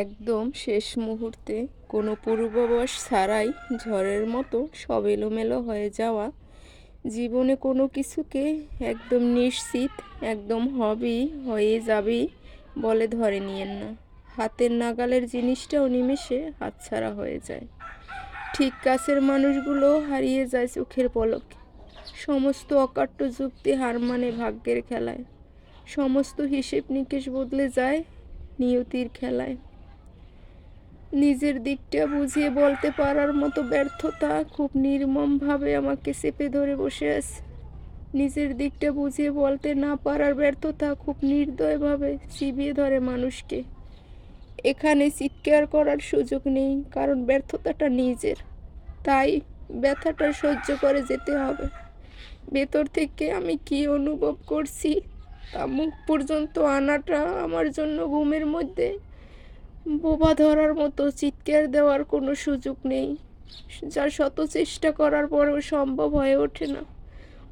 একদম শেষ মুহূর্তে কোনো পূর্বাভাস ছাড়াই ঝড়ের মতো সব এলোমেলো হয়ে যাওয়া। জীবনে কোনো কিছুকে একদম নিশ্চিত, একদম হবেই হয়ে যাবেই বলে ধরে নিয়েন না। হাতের নাগালের জিনিসটাও নিমেষে হাতছাড়া হয়ে যায়। ঠিক কাছের মানুষগুলো হারিয়ে যায় চোখের পলকে। সমস্ত অকাট্য যুক্তি হার মানে ভাগ্যের খেলায়। সমস্ত হিসেব নিকেশ বদলে যায় নিয়তির খেলায়। নিজের দিকটা বুঝিয়ে বলতে পারার মতো ব্যর্থতা খুব নির্মমভাবে আমাকে চেপে ধরে বসে আছে। নিজের দিকটা বুঝিয়ে বলতে না পারার ব্যর্থতা খুব নির্দয়ভাবে চিবিয়ে ধরে মানুষকে। এখানে চিৎকার করার সুযোগ নেই, কারণ ব্যর্থতাটা নিজের। তাই ব্যথাটা সহ্য করে যেতে হবে। ভেতর থেকে আমি কি অনুভব করছি? তা মুখ পর্যন্ত আনাটা আমার জন্য ঘুমের মধ্যে বোবা ধরার মতো চিৎকার দেওয়ার কোনো সুযোগ নেই যা শত চেষ্টা করার পরেও সম্ভব হয়ে ওঠে না।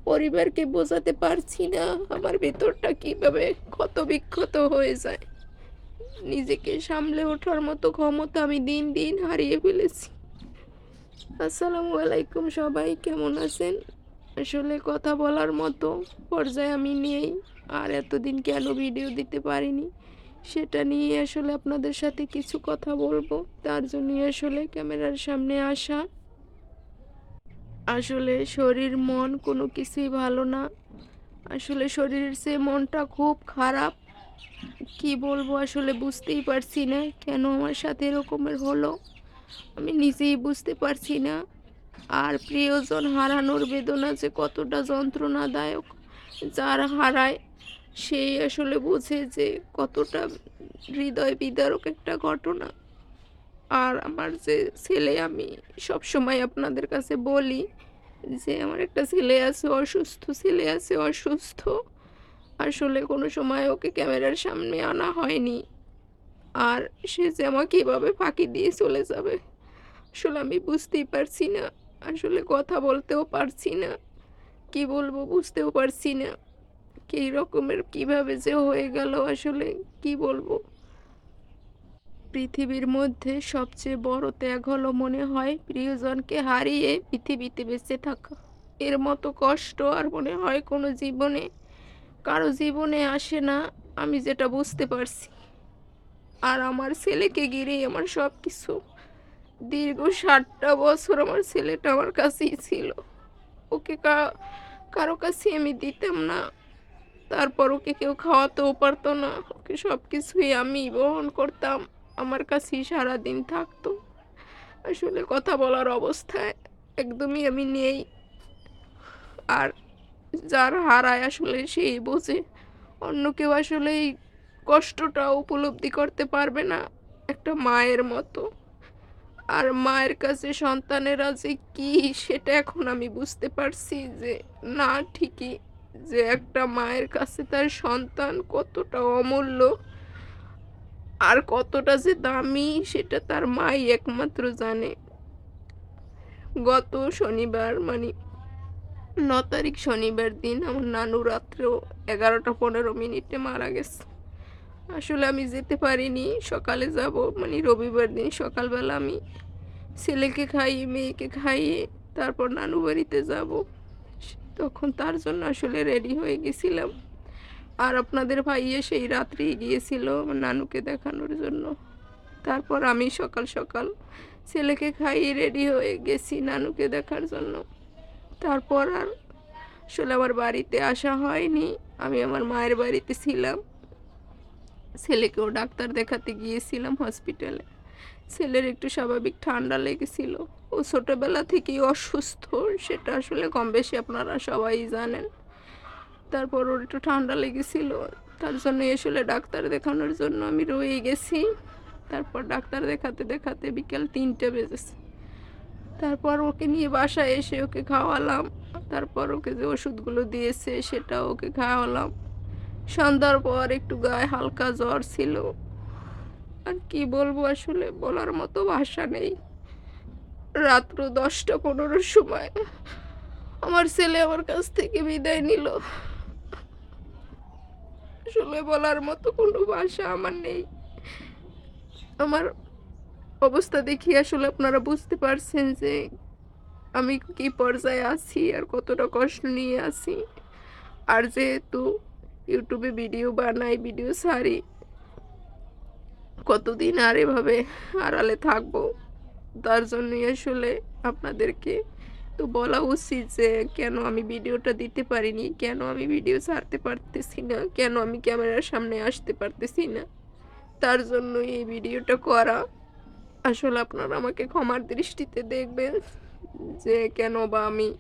পরিবারকে বোঝাতে পারছি না আমার ভেতরটা কীভাবে ক্ষত বিক্ষত হয়ে যায়। নিজেকে সামলে ওঠার মতো ক্ষমতা আমি দিন দিন হারিয়ে ফেলেছি। আসসালামু আলাইকুম সবাই, কেমন আছেন? আসলে কথা বলার মতো পর্যায়ে আমি নেই, আর এতদিন কেন ভিডিও দিতে পারিনি? সেটা নিয়ে আসলে আপনাদের সাথে কিছু কথা বলব। তার জন্যই আসলে ক্যামেরার সামনে আসা। আসলে শরীর, মন কোনো কিছুই ভালো না। আসলে শরীরের সে মনটা খুব খারাপ, কি বলব আসলে বুঝতেই পারছি না কেন আমার সাথে এরকমের হলো। আমি নিজেই বুঝতে পারছি না। আর প্রিয়জন হারানোর বেদনা যে কতটা যন্ত্রণাদায়ক, যার হারায় সেই আসলে বোঝে যে কতটা হৃদয় বিদারক একটা ঘটনা। আর আমার যে ছেলে, আমি সব সময় আপনাদের কাছে বলি যে, আমার একটা ছেলে আছে, অসুস্থ ছেলে আছে, অসুস্থ। আসলে কোনো সময় ওকে ক্যামেরার সামনে আনা হয়নি। আর সে যে আমাকে এভাবে ফাঁকি দিয়ে চলে যাবে, আসলে আমি বুঝতেই পারছি না। আসলে কথা বলতেও পারছি না। কি বলব, বুঝতেও পারছি না। কী রকমের কীভাবে যে হয়ে গেল আসলে কি বলব? পৃথিবীর মধ্যে সবচেয়ে বড় ত্যাগ হলো মনে হয় প্রিয়জনকে হারিয়ে পৃথিবীতে বেঁচে থাকা। এর মতো কষ্ট আর মনে হয় কোনো জীবনে, কারও জীবনে আসে না, আমি যেটা বুঝতে পারছি। আর আমার ছেলেকে ঘিরেই আমার সব কিছু দীর্ঘ ষাটটা বছর আমার ছেলেটা আমার কাছেই ছিল। ওকে কারও কাছে আমি দিতাম না। তারপর ওকে কেউ খাওয়াতেও পারতো না। ওকে সব কিছুই আমি বহন করতাম। আমার কাছেই সারাদিন থাকতো। আসলে কথা বলার অবস্থায় একদমই আমি নেই। আর যার হারায় আসলে সেই বোঝে। অন্য কেউ আসলে এই কষ্টটা উপলব্ধি করতে পারবে না একটা মায়ের মতো। আর মায়ের কাছে সন্তানেরা যে কি, সেটা এখন আমি বুঝতে পারছি যে না, ঠিকই যে একটা মায়ের কাছে তার সন্তান কতটা অমূল্য আর কতটা যে দামি, সেটা তার মাই একমাত্র জানে। গত শনিবার মানে ন তারিখ শনিবার দিন আমার নানু রাত্রেও এগারোটা পনেরো মিনিটে মারা গেছে। আসলে আমি যেতে পারিনি, সকালে যাব মানে রবিবার দিন সকালবেলা আমি ছেলেকে খাইয়ে, মেয়েকে খাইয়ে তারপর নানু বাড়িতে যাব। তখন তার জন্য আসলে রেডি হয়ে গেছিলাম। আর আপনাদের ভাইয়ে সেই রাত্রেই গিয়েছিল নানুকে দেখানোর জন্য। তারপর আমি সকাল সকাল ছেলেকে খাইয়ে রেডি হয়ে গেছি নানুকে দেখার জন্য। তারপর আর আসলে আমার বাড়িতে আসা হয়নি, আমি আমার মায়ের বাড়িতে ছিলাম। ছেলেকেও ডাক্তার দেখাতে গিয়েছিলাম হসপিটালে ছেলের একটু স্বাভাবিক ঠান্ডা লেগেছিল। ও ছোটোবেলা থেকেই অসুস্থ, সেটা আসলে কম বেশি আপনারা সবাই জানেন। তারপর ওর একটু ঠান্ডা লেগেছিল, তার জন্য আসলে ডাক্তার দেখানোর জন্য আমি রয়ে গেছি। তারপর ডাক্তার দেখাতে দেখাতে বিকেল তিনটে বেজেছে। তারপর ওকে নিয়ে বাসায় এসে ওকে খাওয়ালাম। তারপর ওকে যে ওষুধগুলো দিয়েছে সেটা ওকে খাওয়ালাম। সন্ধ্যার পর একটু গায়ে হালকা জ্বর ছিল। আর কি বলব আসলে? বলার মতো ভাষা নেই। রাত্র দশটা পনেরোর সময় আমার ছেলে আমার কাছ থেকে বিদায় নিল। আসলে বলার মতো কোনো ভাষা আমার নেই। আমার অবস্থা দেখি আসলে আপনারা বুঝতে পারছেন যে আমি কি পর্যায়ে আছি আর কতটা কষ্ট নিয়ে আছি। আর যেহেতু ইউটিউবে ভিডিও বানাই, ভিডিও ছাড়ি কতদিন আর এভাবে আড়ালে থাকব? তার জন্যই আসলে আপনাদেরকে তো বলা উচিত যে, কেন আমি ভিডিওটা দিতে পারিনি? কেন আমি ভিডিও ছাড়তে পারতেছি না? কেন আমি ক্যামেরার সামনে আসতে পারতেছি না? তার জন্যই এই ভিডিওটা করা। আসলে আপনারা আমাকে ক্ষমার দৃষ্টিতে দেখবেন যে, কেন বা আমি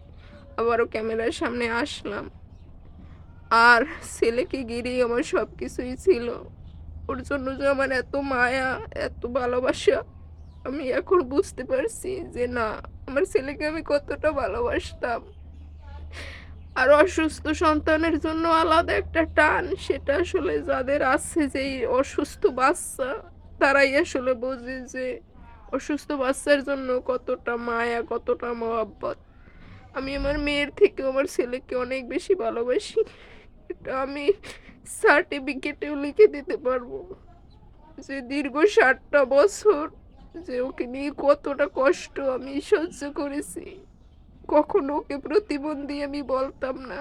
আবারও ক্যামেরার সামনে আসলাম। আর ছেলেকে ঘিরেই আমার সব কিছুই ছিল। ওর জন্য যে আমার এত মায়া, এত ভালোবাসা, আমি এখন বুঝতে পারছি যে না, আমার ছেলেকে আমি কতটা ভালোবাসতাম। আর অসুস্থ সন্তানের জন্য আলাদা একটা টান, সেটা আসলে যাদের আছে যে অসুস্থ বাচ্চা, তারাই আসলে বোঝে যে অসুস্থ বাচ্চার জন্য কতটা মায়া, কতটা মহাব্বত। আমি আমার মেয়ের থেকে আমার ছেলেকে অনেক বেশি ভালোবাসি। এটা আমি সার্টিফিকেটেও লিখে দিতে পারব। যে দীর্ঘ ষাটটা বছর যে ওকে নিয়ে কতটা কষ্ট আমি সহ্য করেছি, কখনো ওকে প্রতিবন্ধী আমি বলতাম না।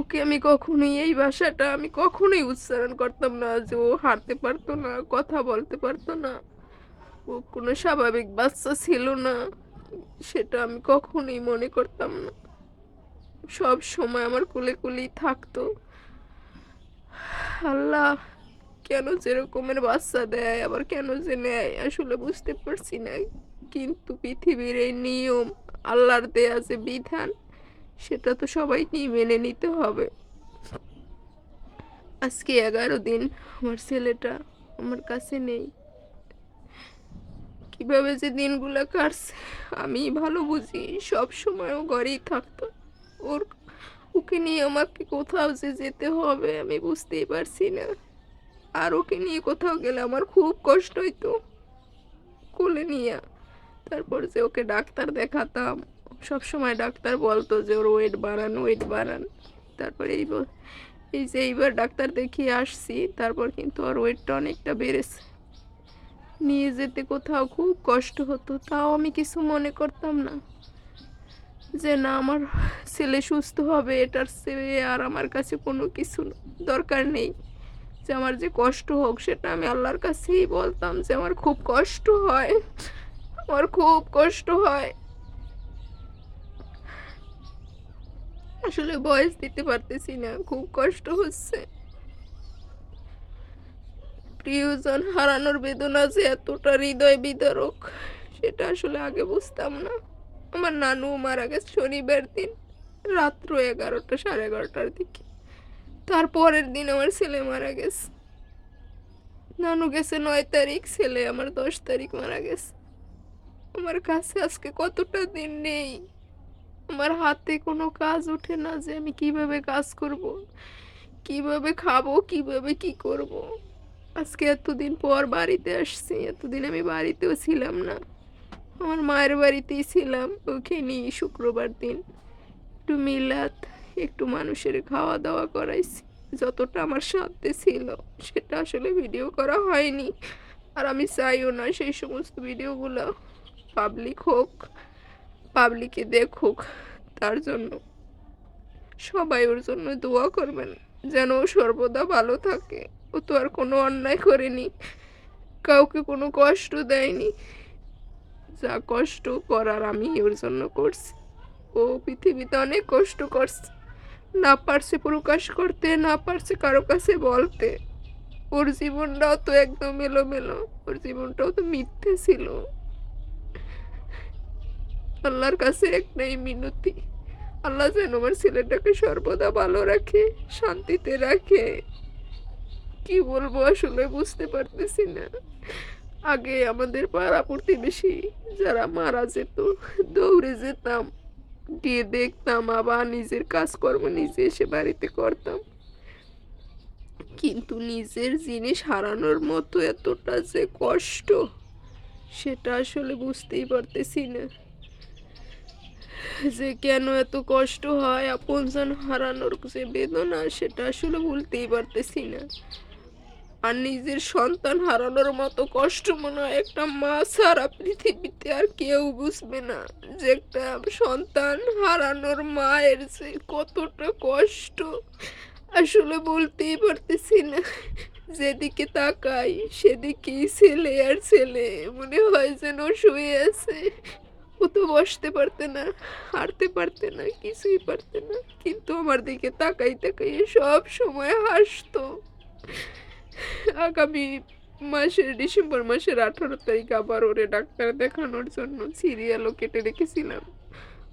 ওকে আমি কখনোই এই ভাষাটা আমি কখনোই উচ্চারণ করতাম না যে ও হাঁটতে পারতো না, কথা বলতে পারতো না। ও কোনো স্বাভাবিক বাচ্চা ছিল না, সেটা আমি কখনোই মনে করতাম না। সব সময় আমার কুলে কুলেই থাকতো। আল্লাহ, কেন যেরকমের বাচ্চা দেয়, আবার কেন যে নেয়, আসলে বুঝতে পারছি না। কিন্তু পৃথিবীর এই নিয়ম, আল্লাহর দেয়া যে বিধান, সেটা তো সবাইকেই মেনে নিতে হবে। আজকে এগারো দিন আমার ছেলেটা আমার কাছে নেই। কীভাবে যে দিনগুলো কাটছে আমি ভালো বুঝি, সব সময় ও ঘরেই থাকতো। ওর, ওকে নিয়ে আমাকে কোথাও যে যেতে হবে আমি বুঝতেই পারছি না। আর ওকে নিয়ে কোথাও গেলে আমার খুব কষ্ট হইতো। কোলে নিয়ে তারপর যে ওকে ডাক্তার দেখাতাম, সব সময় ডাক্তার বলতো যে ওর ওয়েট বাড়ান ওয়েট বাড়ান। তারপর এই এই যে এইবার ডাক্তার দেখিয়ে আসছি, তারপর কিন্তু ওর ওয়েটটা অনেকটা বেড়েছে। নিয়ে যেতে কোথাও খুব কষ্ট হতো, তাও আমি কিছু মনে করতাম না। যে না, আমার ছেলে সুস্থ হবে, এটার চেয়ে আর আমার কাছে কোনো কিছু দরকার নেই। যে আমার যে কষ্ট হোক, সেটা আমি আল্লাহর কাছেই বলতাম যে আমার খুব কষ্ট হয়। আমার খুব কষ্ট হয়। আসলে বয়স দিতে পারতেছি না, খুব কষ্ট হচ্ছে। প্রিয়জন হারানোর বেদনা যে এতটা হৃদয় বিদারক, সেটা আসলে আগে বুঝতাম না। আমার নানু মারা গেছে শনিবার দিন, রাত্র এগারোটা, সাড়ে এগারোটার দিকে। তারপরের দিন আমার ছেলে মারা গেছে। নানু গেছে নয় তারিখ, ছেলে আমার দশ তারিখ মারা গেছে। আমার কাছে আজকে কতটা দিন নেই। আমার হাতে কোনো কাজ ওঠে না যে আমি কীভাবে কাজ করব, কীভাবে খাব, কীভাবে কি করব। আজকে এতদিন পর বাড়িতে আসছি, এতদিন আমি বাড়িতেও ছিলাম না। আমার মায়ের বাড়িতেই ছিলাম ওখানে শুক্রবার দিন একটু মিলাত একটু মানুষের খাওয়া দাওয়া করাইছি। যতটা আমার সাধ্যে ছিল, সেটা আসলে ভিডিও করা হয়নি। আর আমি চাইও না সেই সমস্ত ভিডিওগুলো পাবলিক হোক পাবলিকে দেখুক, তার জন্য সবাই ওর জন্য দোয়া করবেন, যেন ও সর্বদা ভালো থাকে। ও তো আর কোনো অন্যায় করেনি, কাউকে কোনো কষ্ট দেয়নি। যা কষ্ট করার আমি ওর জন্য করছি। ও পৃথিবীতে অনেক কষ্ট করছে। না পারছে প্রকাশ করতে, না পারছে কারও কাছে বলতে। ওর জীবনটাও তো একদম এলোমেলো। ওর জীবনটাও তো মিথ্যে ছিল। আল্লাহর কাছে একটাই মিনতি। আল্লাহ যেন আমার ছেলেটাকে সর্বদা ভালো রাখে, শান্তিতে রাখে। কি বলব আসলে বুঝতে পারতেছি না। আগে আমাদের পাড়া প্রতিবেশী যারা মারা যেত, দৌড়ে যেতাম, গিয়ে দেখতাম আবার নিজের কাজকর্ম নিজে এসে বাড়িতে করতাম। কিন্তু নিজের জিনিস হারানোর মতো এতটা যে কষ্ট, সেটা আসলে বুঝতেই পারতেছি না। যে কেন এত কষ্ট হয়, আপনজন হারানোর যে বেদনা, সেটা আসলে ভুলতেই পারতেছি না। আর নিজের সন্তান হারানোর মতো কষ্ট মনে হয় একটা মা সারা পৃথিবীতে আর কেউ বুঝবে না যে একটা সন্তান হারানোর মায়ের যে কতটা কষ্ট। আসলে বলতেই পারতেছি না, যেদিকে তাকাই সেদিকেই ছেলে আর ছেলে মনে হয় যেন শুয়ে আছে। ও তো বসতে পারতে না, হাঁটতে পারতে না, কিছুই পারতে না, কিন্তু আমার দিকে তাকাই তাকাই সব সময় হাসতো। আগামী মাসের ডিসেম্বর মাসের আঠারো তারিখ আবার ওরে ডাক্তার দেখানোর জন্য সিরিয়ালও কেটে রেখেছিলাম।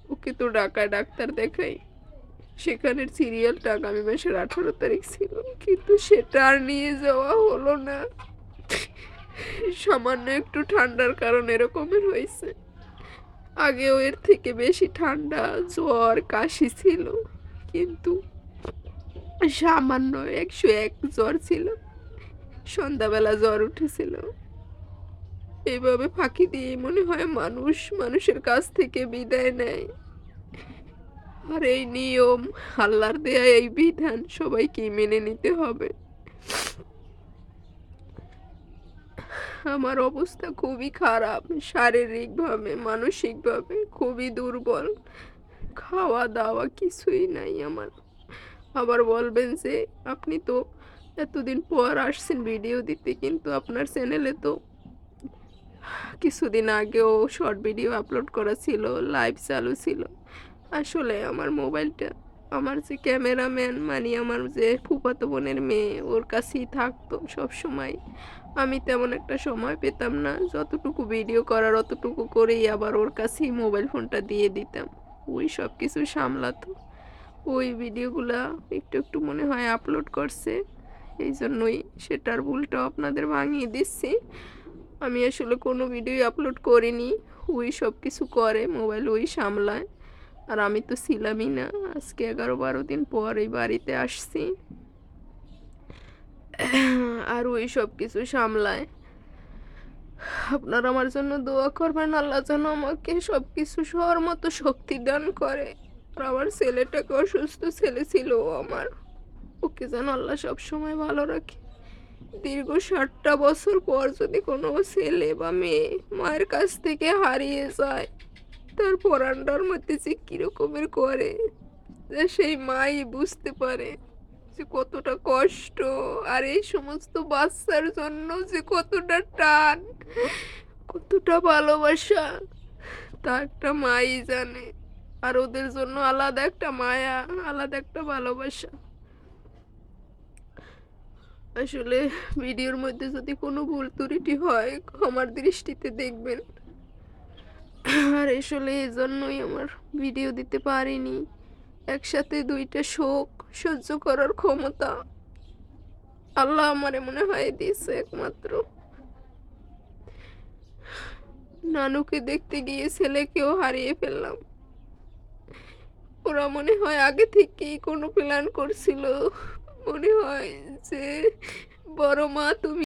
ওকে তো ডাকায় ডাক্তার দেখাই। সেখানের সিরিয়ালটা আগামী মাসের আঠারো তারিখ ছিল। কিন্তু সেটা আর নিয়ে যাওয়া হলো না। সামান্য একটু ঠান্ডার কারণে এরকমের হয়েছে। আগেও এর থেকে বেশি ঠান্ডা, জ্বর, কাশি ছিল। কিন্তু সামান্য একশো এক জ্বর ছিল। সন্ধ্যাবেলা জ্বর উঠেছিল। এইভাবে ফাঁকি দিয়ে মনে হয় মানুষ মানুষের কাছ থেকে বিদায় নেয়। আর এই নিয়ম, আল্লাহর দেয়া এই বিধান সবাইকে মেনে নিতে হবে। আমার অবস্থা খুবই খারাপ, শারীরিকভাবে, মানসিকভাবে খুবই দুর্বল। খাওয়া দাওয়া কিছুই নাই আমার। আবার বলবেন যে, আপনি তো এতদিন পর আসছেন ভিডিও দিতে, কিন্তু আপনার চ্যানেলে তো কিছুদিন আগেও শর্ট ভিডিও আপলোড করা ছিল লাইভ চালু ছিল। আসলে আমার মোবাইলটা, আমার যে ক্যামেরাম্যান মানে আমার যে ফুফাতো বোনের মেয়ে, ওর কাছেই থাকতো সব সময় আমি তেমন একটা সময় পেতাম না, যতটুকু ভিডিও করার অতটুকু করেই আবার ওর কাছেই মোবাইল ফোনটা দিয়ে দিতাম। ওই সব কিছু সামলাতো। ওই ভিডিওগুলা একটু একটু মনে হয় আপলোড করছে। এই জন্যই সেটার ভুলটাও আপনাদের ভাঙিয়ে দিচ্ছি। আমি আসলে কোনো ভিডিও আপলোড করিনি, ওই সব কিছু করে মোবাইল ওই সামলায়। আর আমি তো ছিলামই না, আজকে এগারো বারো দিন পর এই বাড়িতে আসছি। আর ওই সব কিছু সামলায়। আপনারা আমার জন্য দোয়া করবেন, আল্লাহ যেন আমাকে সব কিছু সবার মতো শক্তি দান করে। আর আমার ছেলেটাকে অসুস্থ ছেলে ছিল আমার। ওকে যেন আল্লাহ সব সময় ভালো রাখে। দীর্ঘ ষাটটা বছর পর যদি কোনো ছেলে বা মেয়ে মায়ের কাছ থেকে হারিয়ে যায়, তার পরান্ডার মধ্যে যে কীরকমের করে, যে সেই মাই বুঝতে পারে যে কতটা কষ্ট আর এই সমস্ত বাচ্চার জন্য যে কতটা টান, কতটা ভালোবাসা, তা একটা মাই জানে। আর ওদের জন্য আলাদা একটা মায়া, আলাদা একটা ভালোবাসা। আসলে ভিডিওর মধ্যে যদি কোনো ভুল ত্রুটি হয় আমার দৃষ্টিতে দেখবেন। আর আসলে এই জন্যই আমার ভিডিও দিতে পারিনি। একসাথে দুইটা শোক সহ্য করার ক্ষমতা আল্লাহ আমারে মনে হয় দিয়েছে একমাত্র। নানুকে দেখতে গিয়ে ছেলেকেও হারিয়ে ফেললাম। ওরা মনে হয় আগে থেকেই কোনো প্ল্যান করছিল। মনে হয় যে বড় মা তুমি